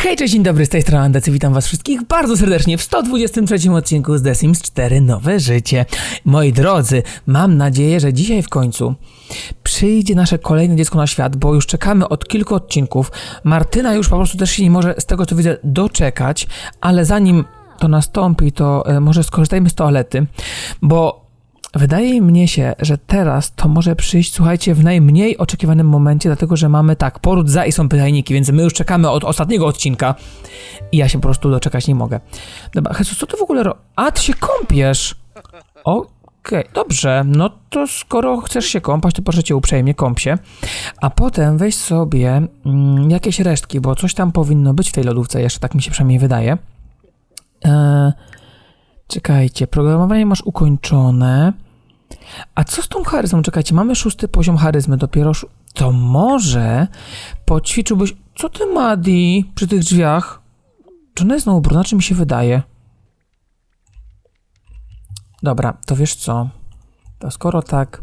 Hej, cześć, dzień dobry, z tej strony Andecy, witam was wszystkich bardzo serdecznie w 123 odcinku z The Sims 4 Nowe Życie. Moi drodzy, mam nadzieję, że dzisiaj w końcu przyjdzie nasze kolejne dziecko na świat, bo już czekamy od kilku odcinków. Martyna już po prostu też się nie może, z tego co widzę, doczekać, ale zanim to nastąpi, to e, może skorzystajmy z toalety, bo Wydaje mnie się, że teraz to może przyjść, słuchajcie, w najmniej oczekiwanym momencie, dlatego że mamy tak, poród za i są pytajniki, więc my już czekamy od ostatniego odcinka i ja się po prostu doczekać nie mogę. Dobra, Jesus, co ty w ogóle ro... A, ty się kąpiesz! Okej, dobrze, no to skoro chcesz się kąpać, to proszę cię uprzejmie, kąp się, a potem weź sobie mm, jakieś resztki, bo coś tam powinno być w tej lodówce, jeszcze tak mi się przynajmniej wydaje. Eee, czekajcie, programowanie masz ukończone. A co z tą charyzmą? Czekajcie, mamy szósty poziom charyzmy, dopiero. To może poćwiczyłbyś. Co ty, Madi, przy tych drzwiach? Czy ona jest znowu brudna, czy mi się wydaje? Dobra, to wiesz co? To skoro tak,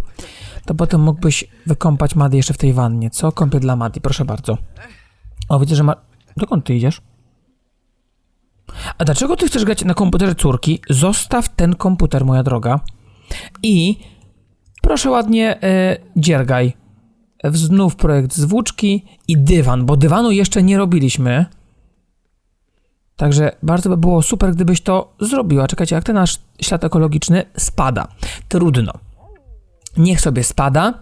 to potem mógłbyś wykąpać Madi jeszcze w tej wannie, co? Kąpię dla Madi, proszę bardzo. O, widzę, że ma... Dokąd ty idziesz? A dlaczego ty chcesz grać na komputerze córki? Zostaw ten komputer, moja droga. I proszę ładnie, e, dziergaj. Znów projekt z włóczki i dywan, bo dywanu jeszcze nie robiliśmy. Także bardzo by było super, gdybyś to zrobiła. Czekajcie, jak ten nasz ślad ekologiczny spada. Trudno. Niech sobie spada.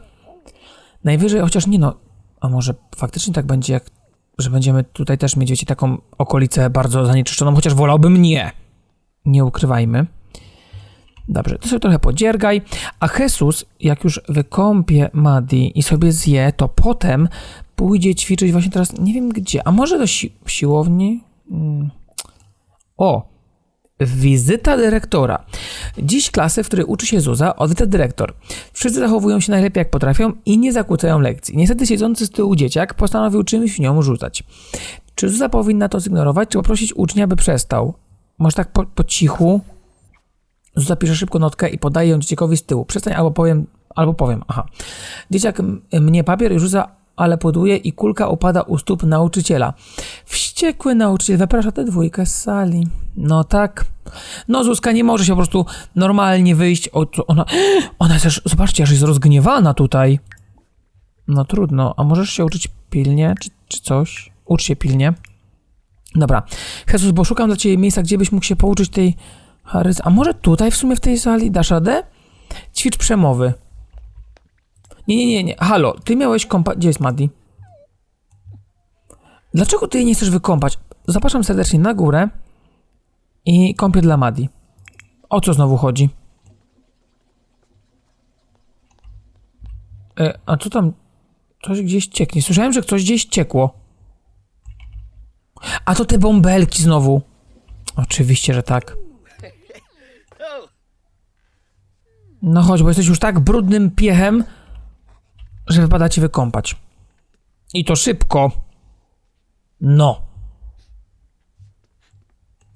Najwyżej, chociaż nie no, a może faktycznie tak będzie, jak, że będziemy tutaj też mieć, wiecie, taką okolicę bardzo zanieczyszczoną, chociaż wolałbym nie. Nie ukrywajmy. Dobrze, to sobie trochę podziergaj, a Jesus, jak już wykąpie Madi i sobie zje, to potem pójdzie ćwiczyć właśnie teraz, nie wiem gdzie, a może do si siłowni? Hmm. O, Wizyta dyrektora. Dziś klasy, w której uczy się Zuza, odwiedza dyrektor. Wszyscy zachowują się najlepiej jak potrafią i nie zakłócają lekcji. Niestety siedzący z tyłu dzieciak postanowił czymś w nią rzucać. Czy Zuza powinna to zignorować, czy poprosić ucznia, by przestał? Może tak po, po cichu? Zapiszę szybko notkę i podaję ją dzieciakowi z tyłu. Przestań albo powiem, albo powiem. Aha. Dzieciak mnie papier rzuca, ale poduje i kulka opada u stóp nauczyciela. Wściekły nauczyciel wyprasza tę dwójkę z sali. No tak. No Zuzka nie może się po prostu normalnie wyjść. O, ona, ona też, zobaczcie, aż jest rozgniewana tutaj. No trudno. A możesz się uczyć pilnie, czy, czy coś? Ucz się pilnie. Dobra. Jesus, bo szukam dla ciebie miejsca, gdzie byś mógł się pouczyć tej A może tutaj w sumie w tej sali dasz radę? Ćwicz przemowy. Nie, nie, nie, nie. Halo, ty miałeś kompa... Gdzie jest Maddi? Dlaczego ty jej nie chcesz wykąpać? Zapraszam serdecznie na górę i kąpię dla Maddi. O co znowu chodzi? E, a co tam? Coś gdzieś cieknie. Słyszałem, że ktoś gdzieś ciekło. A to te bąbelki znowu. Oczywiście, że tak. No chodź, bo jesteś już tak brudnym piechem, że wypada ci wykąpać. I to szybko. No.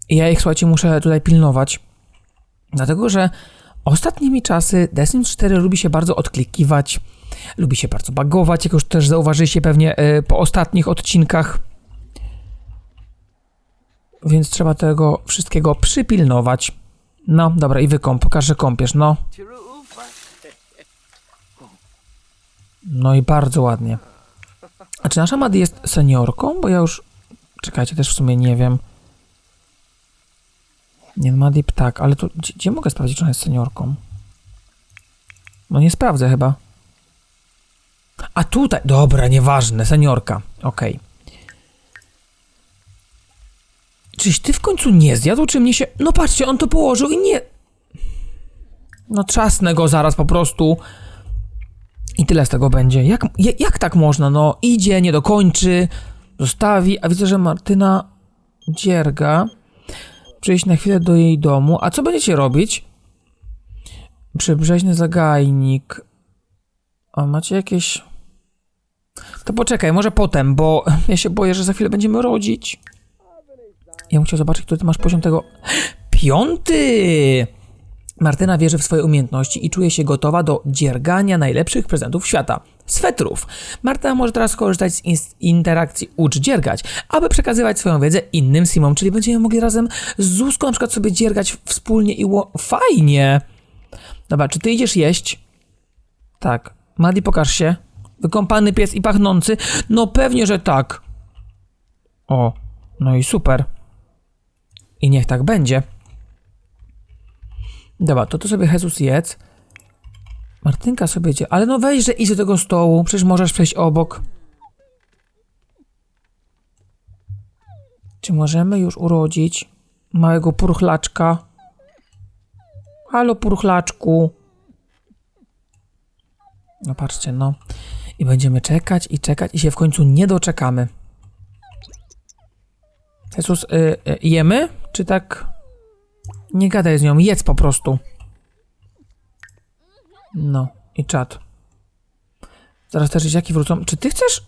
I ja ich, słuchajcie, muszę tutaj pilnować. Dlatego, że ostatnimi czasy The Sims 4 lubi się bardzo odklikiwać, lubi się bardzo bagować, jak już też zauważyliście pewnie yy, po ostatnich odcinkach. Więc trzeba tego wszystkiego przypilnować. No, dobra, i wykąp. Pokaż, że kąpiesz, no. No i bardzo ładnie. A czy nasza Madi jest seniorką? Bo ja już... Czekajcie, też w sumie nie wiem. Nie, Madi ptak, ale tu... Gdzie, gdzie mogę sprawdzić, czy ona jest seniorką? No nie sprawdzę chyba. A tutaj... Dobra, nieważne, seniorka. Okej. Okay. Czyś ty w końcu nie zjadł, czy mnie się... No patrzcie, on to położył i nie... No trzasnę go zaraz po prostu. I tyle z tego będzie. Jak, jak tak można? No idzie, nie dokończy, zostawi, a widzę, że Martyna dzierga. Przyjść na chwilę do jej domu. A co będziecie robić? Przybrzeźny zagajnik. A macie jakieś... To poczekaj, może potem, bo ja się boję, że za chwilę będziemy rodzić. Ja bym chciał zobaczyć, który ty masz poziom tego... Piąty! Martyna wierzy w swoje umiejętności i czuje się gotowa do dziergania najlepszych prezentów świata swetrów. Martyna może teraz korzystać z interakcji ucz dziergać, aby przekazywać swoją wiedzę innym simom, czyli będziemy mogli razem z Zuzką na przykład sobie dziergać wspólnie i ło... Fajnie! Dobra, czy ty idziesz jeść? Tak. Madi, pokaż się. Wykąpany pies i pachnący? No pewnie, że tak. O, no i super. I niech tak będzie. Dobra, to ty sobie Jesus jedz. Martynka sobie idzie, ale no weź, że idź do tego stołu, przecież możesz przejść obok. Czy możemy już urodzić małego purchlaczka? Halo, purchlaczku. No patrzcie, no. I będziemy czekać i czekać i się w końcu nie doczekamy. Jezus, y, y, jemy? Czy tak... Nie gadaj z nią, jedz po prostu. No, i czat. Zaraz też dzieciaki wrócą. Czy ty chcesz...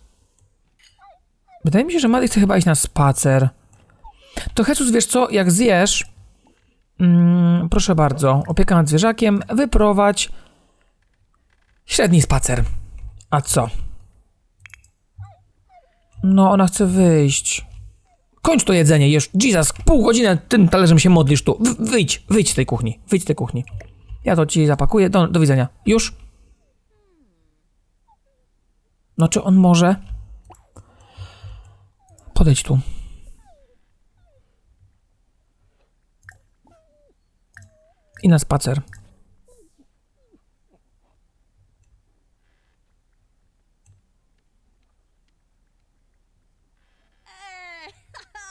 Wydaje mi się, że Mady chce chyba iść na spacer. To Jesus, wiesz co, jak zjesz... Mm, proszę bardzo, opieka nad zwierzakiem, wyprowadź średni spacer. A co? No, ona chce wyjść. Kończ to jedzenie, jesz. Jesus, pół godziny tym talerzem się modlisz tu. W wyjdź, wyjdź z tej kuchni, wyjdź z tej kuchni. Ja to ci zapakuję. Do, do widzenia. Już? No, czy on może? Podejdź tu. I na spacer.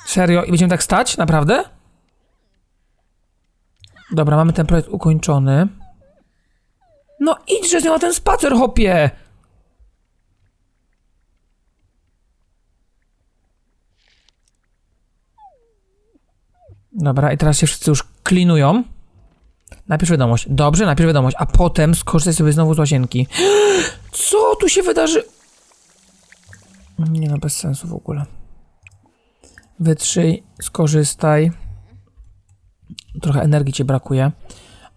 Serio? I będziemy tak stać? Naprawdę? Dobra, mamy ten projekt ukończony. No idź, że na ten spacer, hopie! Dobra, i teraz się wszyscy już klinują. Najpierw wiadomość. Dobrze, najpierw wiadomość, a potem skorzystaj sobie znowu z łazienki. Co tu się wydarzy? Nie no, bez sensu w ogóle. Wytrzyj, skorzystaj. Trochę energii ci brakuje.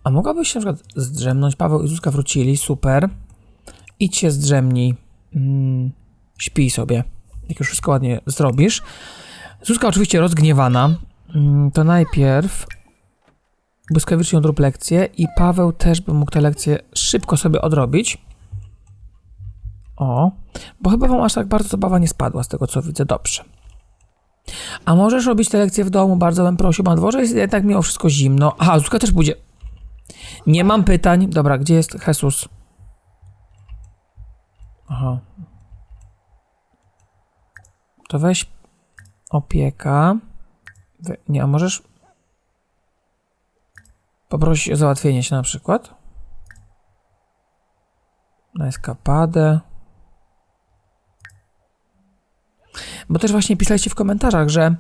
A mogłabyś się na przykład zdrzemnąć? Paweł i Zuzka wrócili, super. Idź się zdrzemnij. Mm, śpij sobie. Jak już wszystko ładnie zrobisz. Zuzka oczywiście rozgniewana. Mm, to najpierw błyskawicznie odrób lekcję i Paweł też by mógł tę lekcję szybko sobie odrobić. O, bo chyba wam aż tak bardzo zabawa nie spadła z tego co widzę. Dobrze. A możesz robić te lekcje w domu, bardzo bym prosił, na dworze jest jednak mimo wszystko zimno. Aha, Zuzka też pójdzie. Nie mam pytań. Dobra, gdzie jest Jesus? Aha. To weź opieka. We, nie, a możesz poprosić o załatwienie się na przykład? Na eskapadę. Bo też właśnie pisaliście w komentarzach, że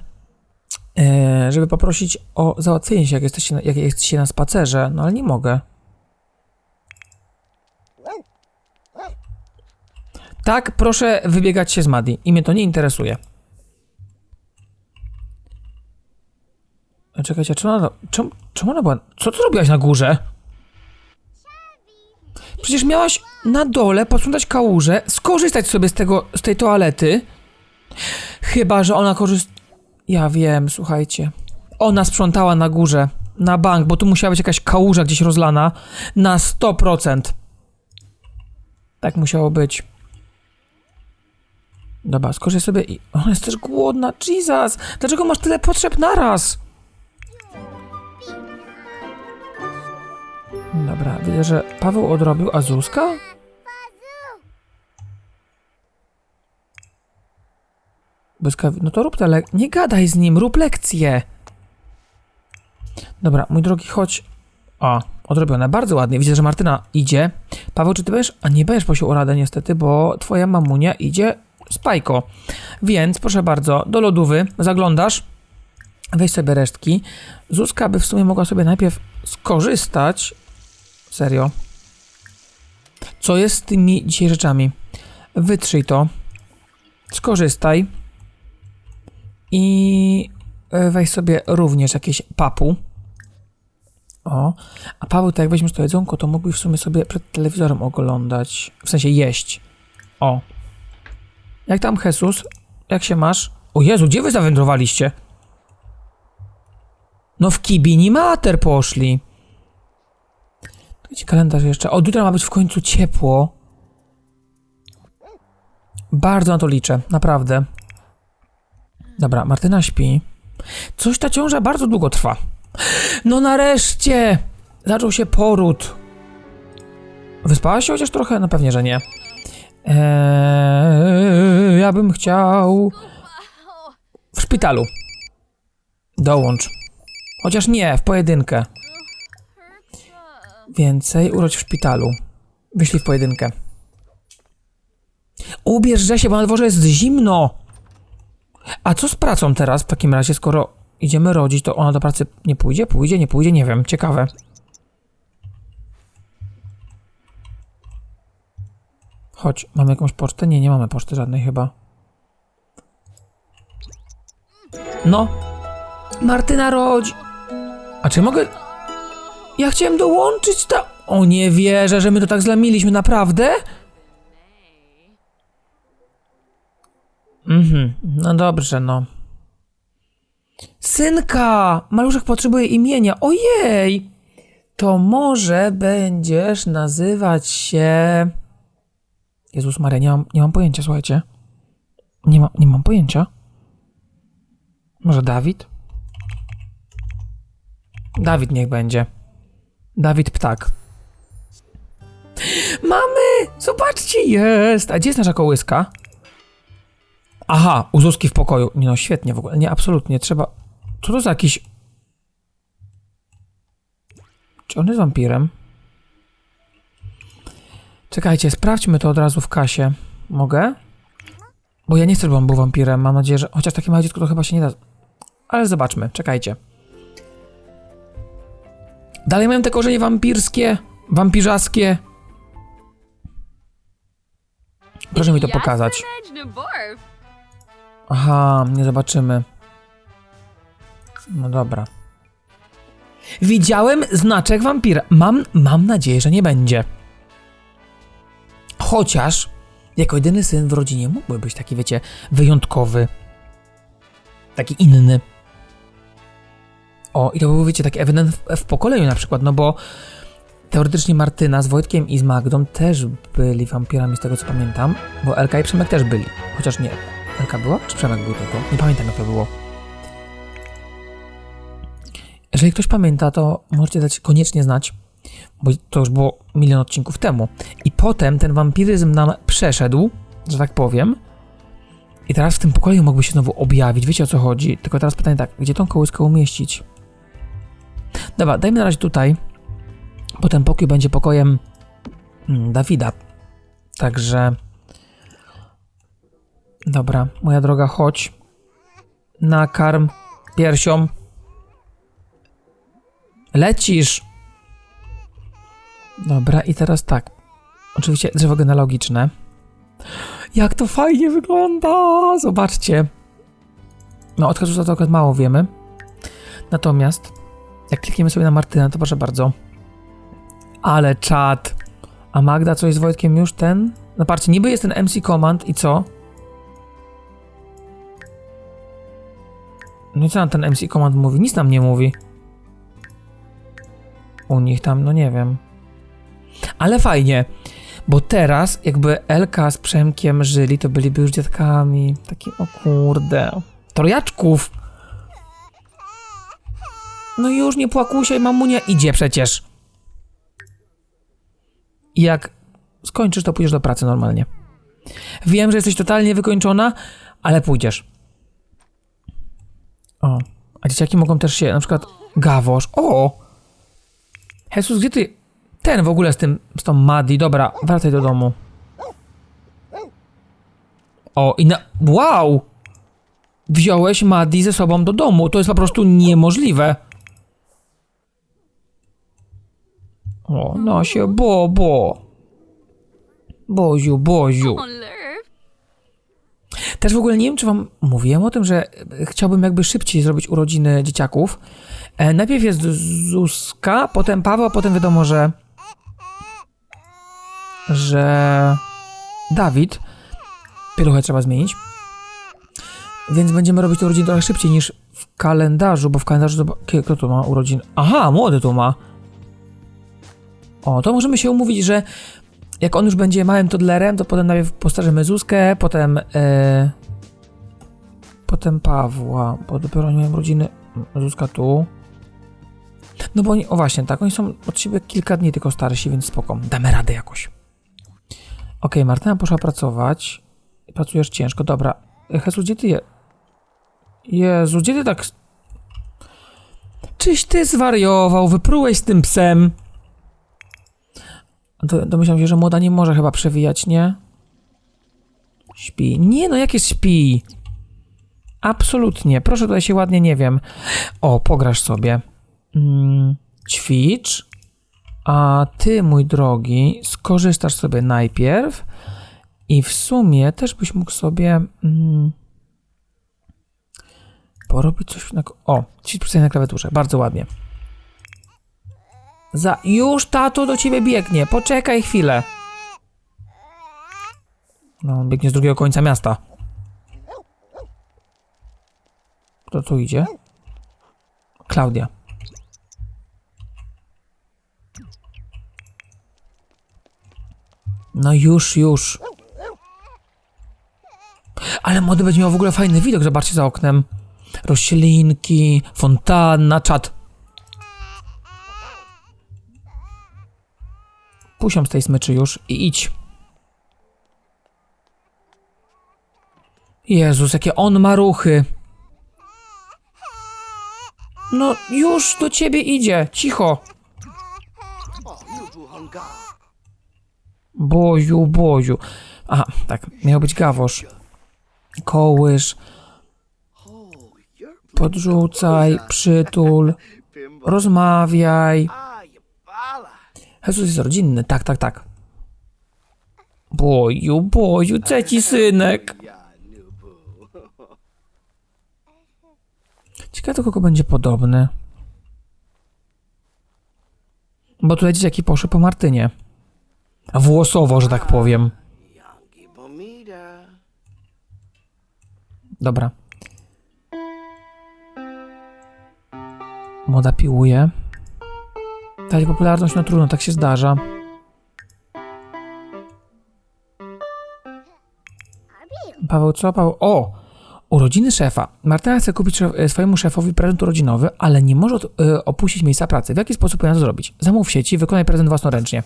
e, żeby poprosić o załatwienie się, jak jesteście, na, jak jesteście na spacerze, no ale nie mogę. Tak, proszę wybiegać się z Madi. I mnie to nie interesuje. E, Czekajcie, czy ona, czemu, czemu ona była... Co ty robiłaś na górze? Przecież miałaś na dole posprzątać kałużę, skorzystać sobie z tego, z tej toalety. Chyba, że ona korzysta... Ja wiem, słuchajcie. Ona sprzątała na górze, na bank, bo tu musiała być jakaś kałuża gdzieś rozlana. Na 100%. Tak musiało być. Dobra, skorzystaj sobie i... Ona jest też głodna, Jesus! Dlaczego masz tyle potrzeb naraz? Dobra, widzę, że Paweł odrobił, a Zuzka? Błyskawi... No to rób te. Nie gadaj z nim, rób lekcję! Dobra, mój drogi, chodź. O, odrobione, bardzo ładnie. Widzę, że Martyna idzie. Paweł, czy ty będziesz? A nie będziesz prosił o radę niestety, bo twoja mamunia idzie z pajko. Więc, proszę bardzo, do lodówy zaglądasz, weź sobie resztki. Zuzka by w sumie mogła sobie najpierw skorzystać. Serio. Co jest z tymi dzisiaj rzeczami? Wytrzyj to. Skorzystaj. I e, weź sobie również jakieś papu. O, a Paweł, tak jak weźmiesz to jedzonko, to mógłbyś w sumie sobie przed telewizorem oglądać. W sensie jeść. O. Jak tam, Jesus? Jak się masz? O Jezu, gdzie wy zawędrowaliście? No w kibini mater poszli. Gdzie kalendarz jeszcze? O, jutro ma być w końcu ciepło. Bardzo na to liczę, naprawdę. Dobra, Martyna śpi. Coś ta ciąża bardzo długo trwa. No nareszcie! Zaczął się poród. Wyspałaś się chociaż trochę? No pewnie, że nie. Eee, ja bym chciał... W szpitalu. Dołącz. Chociaż nie, w pojedynkę. Więcej urodź w szpitalu. Wyślij w pojedynkę. Ubierz się, bo na dworze jest zimno. A co z pracą teraz w takim razie, skoro idziemy rodzić, to ona do pracy nie pójdzie? Pójdzie, nie pójdzie? Nie wiem, ciekawe. Chodź, mamy jakąś pocztę? Nie, nie mamy poczty żadnej chyba. No. Martyna rodzi. A czy mogę... Ja chciałem dołączyć ta... O nie wierzę, że my to tak zlamiliśmy, naprawdę? Mhm, no dobrze, no. Synka! Maluszek potrzebuje imienia. Ojej! To może będziesz nazywać się... Jezus Maria, nie mam, nie mam pojęcia, słuchajcie. Nie, ma, nie mam pojęcia. Może Dawid? Dawid niech będzie. Dawid Ptak. Mamy! Zobaczcie, jest! A gdzie jest nasza kołyska? Aha, u Zuzki w pokoju. Nie no, świetnie w ogóle. Nie, absolutnie. Trzeba... Co to za jakiś... Czy on jest wampirem? Czekajcie, sprawdźmy to od razu w kasie. Mogę? Bo ja nie chcę, żeby on był wampirem. Mam nadzieję, że... Chociaż takie małe dziecko to chyba się nie da... Ale zobaczmy, czekajcie. Dalej mają te korzenie wampirskie, wampirzaskie. Proszę mi to pokazać. Aha, nie zobaczymy. No dobra. Widziałem znaczek wampira. Mam, mam nadzieję, że nie będzie. Chociaż, jako jedyny syn w rodzinie mógłby być taki, wiecie, wyjątkowy. Taki inny. O, i to był, wiecie, taki ewident w, w pokoleniu na przykład, no bo teoretycznie Martyna z Wojtkiem i z Magdą też byli wampirami, z tego co pamiętam, bo Elka i Przemek też byli. Chociaż nie, Elka była? Czy Przemek był tylko? Nie pamiętam jak to było. Jeżeli ktoś pamięta, to możecie dać koniecznie znać, bo to już było milion odcinków temu. I potem ten wampiryzm nam przeszedł, że tak powiem. I teraz w tym pokoju mógłby się znowu objawić. Wiecie o co chodzi? Tylko teraz pytanie tak, gdzie tą kołyskę umieścić? Dobra, dajmy na razie tutaj, bo ten pokój będzie pokojem mm, Dawida. Także... Dobra, moja droga, chodź. Nakarm piersią. Lecisz! Dobra, i teraz tak. Oczywiście drzewo genealogiczne. Jak to fajnie wygląda! Zobaczcie. No, od Jezusa to akurat mało wiemy. Natomiast, jak klikniemy sobie na Martyna, to proszę bardzo. Ale czad. A Magda coś z Wojtkiem już ten? No patrzcie, niby jest ten MC Command i co? No i co nam ten MC Command mówi? Nic nam nie mówi. U nich tam, no nie wiem. Ale fajnie, bo teraz jakby Elka z Przemkiem żyli, to byliby już dziadkami. Takim, o kurde. Trojaczków! No już nie płakusiaj, mamunia idzie przecież. Jak skończysz, to pójdziesz do pracy normalnie. Wiem, że jesteś totalnie wykończona, ale pójdziesz. O, a dzieciaki mogą też się, na przykład Gawosz. O! Jesus, gdzie ty... Ten w ogóle z tym, z tą Madi. Dobra, wracaj do domu. O, i na... Wow! Wziąłeś Madi ze sobą do domu. To jest po prostu niemożliwe. O, no się, bo, bo. Boziu, Boziu. Też w ogóle nie wiem, czy wam mówiłem o tym, że chciałbym jakby szybciej zrobić urodziny dzieciaków E, najpierw jest Zuzka, potem Paweł, a potem wiadomo, że że Dawid. Pieluchę trzeba zmienić. Więc będziemy robić te urodziny trochę szybciej niż w kalendarzu, bo w kalendarzu to... Kto tu ma urodziny? Aha, młody tu ma. O, to możemy się umówić, że jak on już będzie małym toddlerem, to potem najpierw postarzymy Zuzkę, potem e, potem Pawła, bo dopiero oni mają rodziny. Zuzka tu. No bo oni, o właśnie, tak, oni są od siebie kilka dni tylko starsi, więc spoko, damy radę jakoś. Okej, Martyna poszła pracować. Pracujesz ciężko, dobra. Jezu, gdzie ty je... Jezu, gdzie ty tak... Czyś ty zwariował, wyprułeś z tym psem. Do, domyślam się, że młoda nie może chyba przewijać, nie? Śpi. Nie no, jakie śpi? Absolutnie. Proszę tutaj się ładnie, nie wiem. O, pograsz sobie. Mm, ćwicz. A ty, mój drogi, skorzystasz sobie najpierw i w sumie też byś mógł sobie mm, porobić coś na... O, ćwicz na klawiaturze. Bardzo ładnie. Za... Już tato do ciebie biegnie. Poczekaj chwilę. No, on biegnie z drugiego końca miasta. Kto tu idzie? Klaudia. No już, już. Ale młody będzie miał w ogóle fajny widok, zobaczcie za oknem. Roślinki, fontanna, czat. Pusią z tej smyczy już i idź. Jezus, jakie on ma ruchy. No, już do ciebie idzie. Cicho. Boziu, Boziu. Aha, tak, miał być gawosz. Kołysz. Podrzucaj, przytul, rozmawiaj. Jezus jest rodzinny, tak, tak, tak. Boju, boju, ceci synek. Ciekawe do kogo będzie podobny. Bo tutaj dzieciaki poszły po Martynie. Włosowo, że tak powiem. Dobra. Moda piłuje. Dać popularność, no trudno, tak się zdarza. Paweł, co? Paweł? O! Urodziny szefa. Martyna chce kupić szef, e, swojemu szefowi prezent urodzinowy, ale nie może y, opuścić miejsca pracy. W jaki sposób powinna to zrobić? Zamów w sieci, wykonaj prezent własnoręcznie.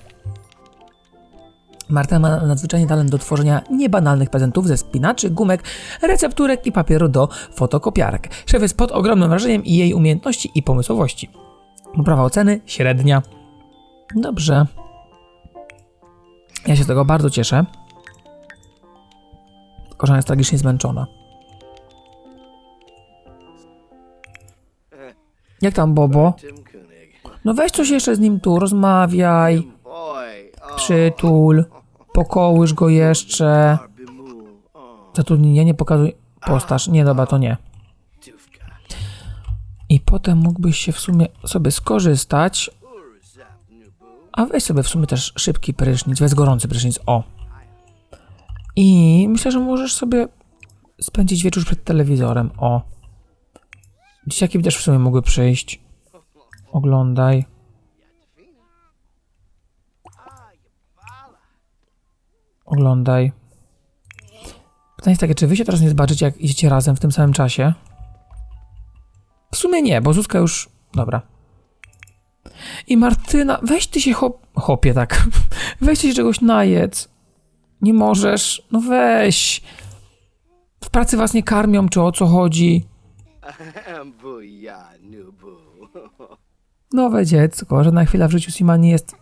Marta ma nadzwyczajny talent do tworzenia niebanalnych prezentów ze spinaczy, gumek, recepturek i papieru do fotokopiarek. Szef jest pod ogromnym wrażeniem i jej umiejętności i pomysłowości. Poprawa oceny średnia. Dobrze. Ja się z tego bardzo cieszę. Tylko, jest tragicznie zmęczona. Jak tam, Bobo? No weź coś jeszcze z nim tu, rozmawiaj, przytul, pokołysz go jeszcze. Zatrudnienie, nie pokazuj postaż. Nie, dobra, to nie. I potem mógłbyś się w sumie sobie skorzystać. A weź sobie w sumie też szybki prysznic, weź gorący prysznic, o. I myślę, że możesz sobie spędzić wieczór przed telewizorem, o. Dzieciaki też w sumie mogły przyjść. Oglądaj. Oglądaj. Pytanie jest takie, czy wy się teraz nie zobaczycie, jak idziecie razem w tym samym czasie? W sumie nie, bo Zuzka już... Dobra. I Martyna, weź ty się hop... Hopie, tak. Weź ty się czegoś najedz. Nie możesz. No weź. W pracy was nie karmią, czy o co chodzi? Nowe dziecko, żadna chwila w życiu Sima nie jest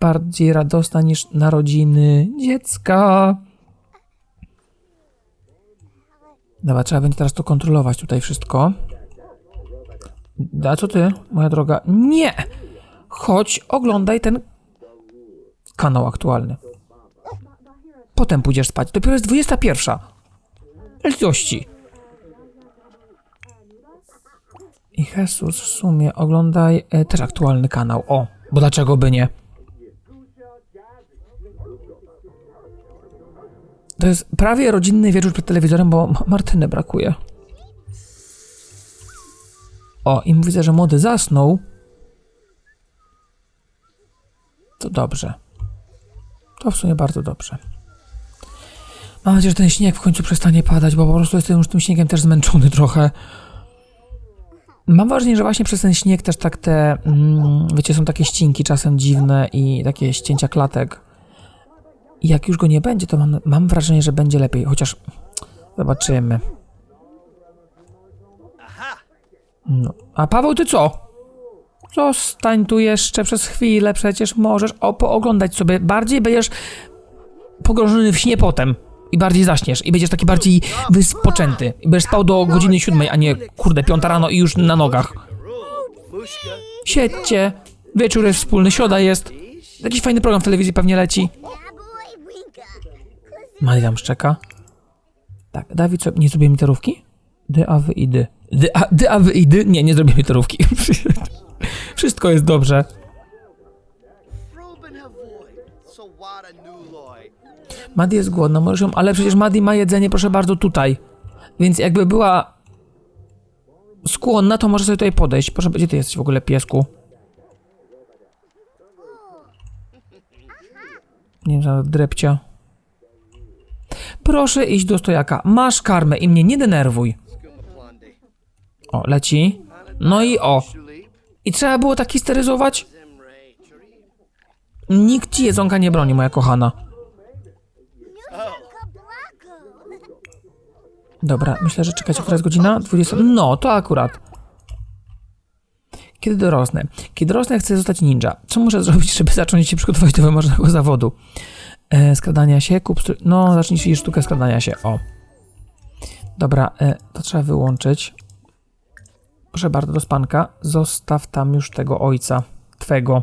bardziej radosna niż narodziny dziecka. Dobra, trzeba będzie teraz to kontrolować tutaj wszystko. A co ty, moja droga? Nie! Chodź, oglądaj ten kanał aktualny. Potem pójdziesz spać. Dopiero jest 21. Litości. I Jesus w sumie oglądaj e, też aktualny kanał. O, bo dlaczego by nie? To jest prawie rodzinny wieczór przed telewizorem, bo Ma- Martyny brakuje. O, i widzę, że młody zasnął. To dobrze. To w sumie bardzo dobrze. Mam nadzieję, że ten śnieg w końcu przestanie padać, bo po prostu jestem już tym śniegiem też zmęczony trochę. Mam wrażenie, że właśnie przez ten śnieg też tak te, mm, wiecie, są takie ścinki czasem dziwne i takie ścięcia klatek. I jak już go nie będzie, to mam, mam wrażenie, że będzie lepiej, chociaż zobaczymy. No. A Paweł, ty co? Zostań tu jeszcze przez chwilę, przecież możesz pooglądać sobie. Bardziej będziesz pogrążony w śnie potem. I bardziej zaśniesz. I będziesz taki bardziej wyspoczęty. I będziesz spał do godziny siódmej, a nie kurde, piąta rano i już na nogach. Siedźcie. Wieczór jest wspólny, środa jest. Jakiś fajny program w telewizji pewnie leci. Mali tam szczeka. Tak, Dawid, co, nie zrobiłem literówki? Dy, a, wy i dy. Dy, a, dy, a, wy i dy? Nie, nie zrobiłem literówki. Wszystko jest dobrze. Madi jest głodna, możesz ją, ale przecież Madi ma jedzenie, proszę bardzo, tutaj. Więc jakby była skłonna, to może sobie tutaj podejść. Proszę, gdzie ty jesteś w ogóle, piesku? Nie wiem, drepcia. Proszę iść do stojaka. Masz karmę i mnie nie denerwuj. O, leci. No i o. I trzeba było tak histeryzować? Nikt ci jedzonka nie broni, moja kochana. Dobra, myślę, że która jest godzina? 20. No, to akurat. Kiedy dorosnę? Kiedy dorosnę, chcę zostać ninja. Co muszę zrobić, żeby zacząć się przygotować do wymarzonego zawodu? E, skradania się, kup... No, zacznij ćwiczyć sztukę skradania się, o. Dobra, e, to trzeba wyłączyć. Proszę bardzo, do spanka. Zostaw tam już tego ojca, twego.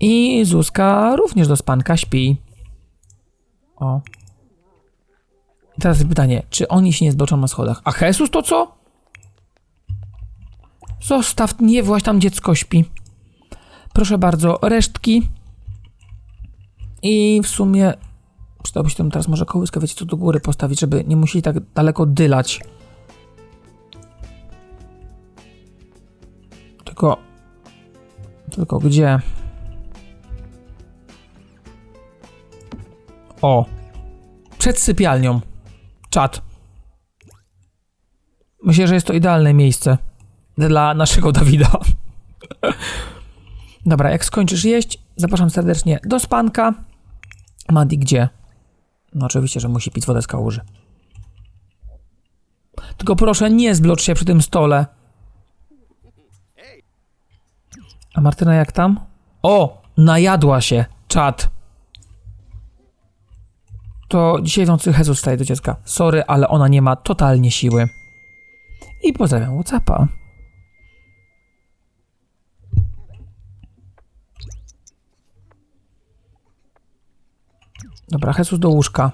I Zuzka również do spanka śpi. O. Teraz pytanie, czy oni się nie zboczą na schodach? A Jesus to co? Zostaw, nie właź tam dziecko śpi. Proszę bardzo, resztki. I w sumie przydałoby się tam teraz może kołyskę, wiecie co, do góry postawić, żeby nie musieli tak daleko dylać. Tylko... Tylko gdzie? O. Przed sypialnią. Czat. Myślę, że jest to idealne miejsce dla naszego Dawida. Dobra, jak skończysz jeść, zapraszam serdecznie do spanka. Madi gdzie? No oczywiście, że musi pić wodę z kałuży. Tylko proszę, nie zblocz się przy tym stole. A Martyna jak tam? O, najadła się. Czad. To dzisiaj w Jezus wstaje do dziecka. Sorry, ale ona nie ma totalnie siły. I pozdrawiam Whatsappa. Dobra, Jesus do łóżka.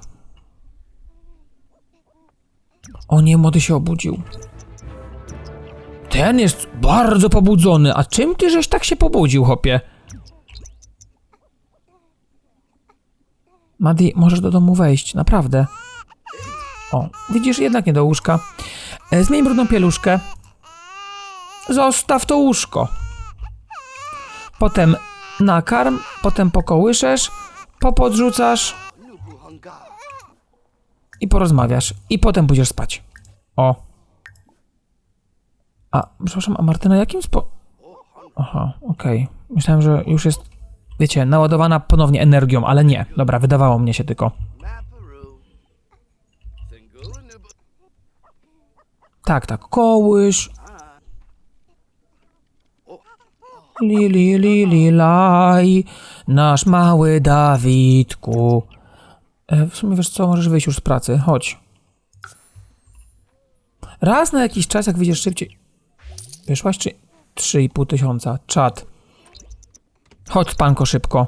O nie, młody się obudził. Ten jest bardzo pobudzony. A czym ty żeś tak się pobudził, chopie? Madi, możesz do domu wejść, naprawdę. O, widzisz, jednak nie do łóżka. E, zmień brudną pieluszkę. Zostaw to łóżko. Potem nakarm, potem pokołyszesz, popodrzucasz i porozmawiasz. I potem pójdziesz spać. O. A, przepraszam, a Martyna jakim spo... Aha, okej. Myślałem, że już jest, wiecie, naładowana ponownie energią, ale nie. Dobra, wydawało mnie się tylko. Tak, tak, kołysz. Li, li, li, li, laj, nasz mały Dawidku. E, w sumie wiesz co, możesz wyjść już z pracy, chodź. Raz na jakiś czas, jak wyjdziesz szybciej... Wyszłaś czy... 3,5 tysiąca, czad. Chodź panko szybko.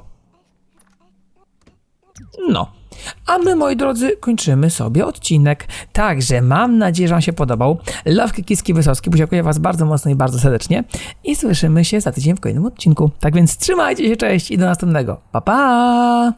No. A my, moi drodzy, kończymy sobie odcinek. Także mam nadzieję, że Wam się podobał. Love Kiski Wysocki. Buziakuję Was bardzo mocno i bardzo serdecznie. I słyszymy się za tydzień w kolejnym odcinku. Tak więc trzymajcie się, cześć i do następnego. Pa, pa!